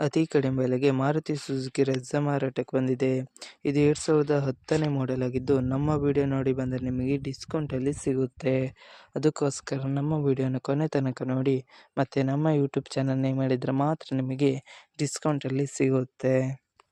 ಅತಿ ಕಡಿಮೆ ಬೆಲೆಗೆ ಮಾರುತಿ ಸುಜುಕಿ ರೆಜ್ಜ ಮಾರಾಟಕ್ಕೆ ಬಂದಿದೆ. ಇದು ಎರಡು ಸಾವಿರದ ಹತ್ತನೇ ಮಾಡೆಲ್ ಆಗಿದ್ದು, ನಮ್ಮ ವಿಡಿಯೋ ನೋಡಿ ಬಂದರೆ ನಿಮಗೆ ಡಿಸ್ಕೌಂಟಲ್ಲಿ ಸಿಗುತ್ತೆ. ಅದಕ್ಕೋಸ್ಕರ ನಮ್ಮ ವಿಡಿಯೋನ ಕೊನೆ ತನಕ ನೋಡಿ, ಮತ್ತು ನಮ್ಮ ಯೂಟ್ಯೂಬ್ ಚಾನಲ್ ನೇಮ್ ಮಾಡಿದರೆ ಮಾತ್ರ ನಿಮಗೆ ಡಿಸ್ಕೌಂಟಲ್ಲಿ ಸಿಗುತ್ತೆ.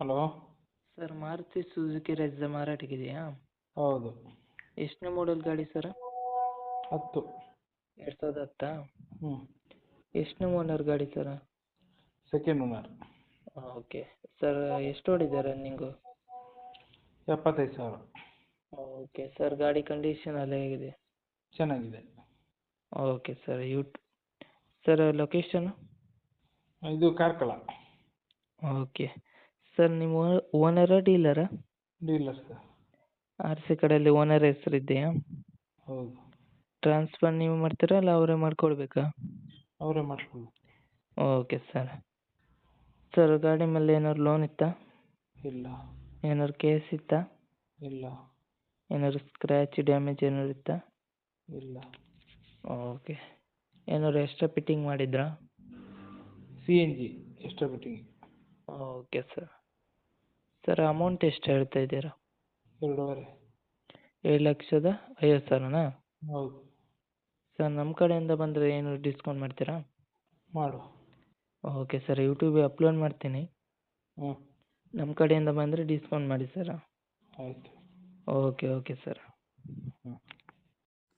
hello. Sir Maruti Suzuki Brezza ಮಾರಾಟಕ್ಕಿದೆಯಾ ಹೌದು. ಎಷ್ಟನೇ ಮಾಡೆಲ್ ಗಾಡಿ ಸರ್? ಹತ್ತು. ಎರಡು ಸಾವಿರದ ಹತ್ತಾ? ಹ್ಞೂ. ಎಷ್ಟನೇ ಓನರ್ ಗಾಡಿ sir? Second owner okay. Sir ಎಷ್ಟು ಓಡಿದೆ ರನ್ನಿಂಗು ಎಪ್ಪತ್ತೈದು ಸಾವಿರ. ಓಕೆ. ಸರ್ ಗಾಡಿ ಕಂಡೀಷನ್ ಎಲ್ಲ ಹೇಗಿದೆ? ಚೆನ್ನಾಗಿದೆ. ಓಕೆ ಸರ್ ಯೂಟ್ ಸರ್ ಲೊಕೇಶನ್ ಇದು ಕಾರ್ಕಳ. ಓಕೆ. ಸರ್ ನೀವು ಓನರಾ ಡೀಲರಾ? Dealer sir. ಆರ್ ಸಿ ಕಡೆಯಲ್ಲಿ ಓನರ್ ಹೆಸರು ಇದೆಯಾ ಹೌದು. ಟ್ರಾನ್ಸ್ಫರ್ ನೀವು ಮಾಡ್ತೀರಾ ಅಲ್ಲ ಅವರೇ ಮಾಡ್ಕೊಡ್ಬೇಕಾ? ಅವರೇ ಮಾಡ್ಕೊಳ್ಳಿ ಓಕೆ ಸರ್. ಸರ್ ಗಾಡಿ ಮೇಲೆ ಏನಾದ್ರು ಲೋನ್ ಇತ್ತಾ? ಇಲ್ಲ. ಏನಾದ್ರು ಕೇಸ್ ಇತ್ತಾ? ಇಲ್ಲ. ಏನಾದ್ರು ಸ್ಕ್ರ್ಯಾಚ್ ಡ್ಯಾಮೇಜ್ ಏನಾದ್ರು ಇತ್ತಾ? ಇಲ್ಲ. ಓಕೆ. ಏನಾದ್ರು ಎಕ್ಸ್ಟ್ರಾ ಫಿಟ್ಟಿಂಗ್ ಮಾಡಿದ್ರಾ? C N G extra fitting okay sir. Sir amount ಎಷ್ಟು ಹೇಳ್ತಾ ಇದ್ದೀರಾ? ಎರಡೂವರೆ ಏಳು ಲಕ್ಷದ ಐವತ್ತು ಸಾವಿರನಾ? ಹೌದು. ಸರ್ ನಮ್ಮ ಕಡೆಯಿಂದ ಬಂದರೆ ಏನು ಡಿಸ್ಕೌಂಟ್ ಮಾಡ್ತೀರಾ? ಮಾಡು. ಓಕೆ ಸರ್ ಯೂಟ್ಯೂಬಿಗೆ ಅಪ್ಲೋಡ್ ಮಾಡ್ತೀನಿ. ಹ್ಞೂ ನಮ್ಮ ಕಡೆಯಿಂದ ಬಂದರೆ ಡಿಸ್ಕೌಂಟ್ ಮಾಡಿ ಸರ್. ಆಯಿತು. Okay okay sir.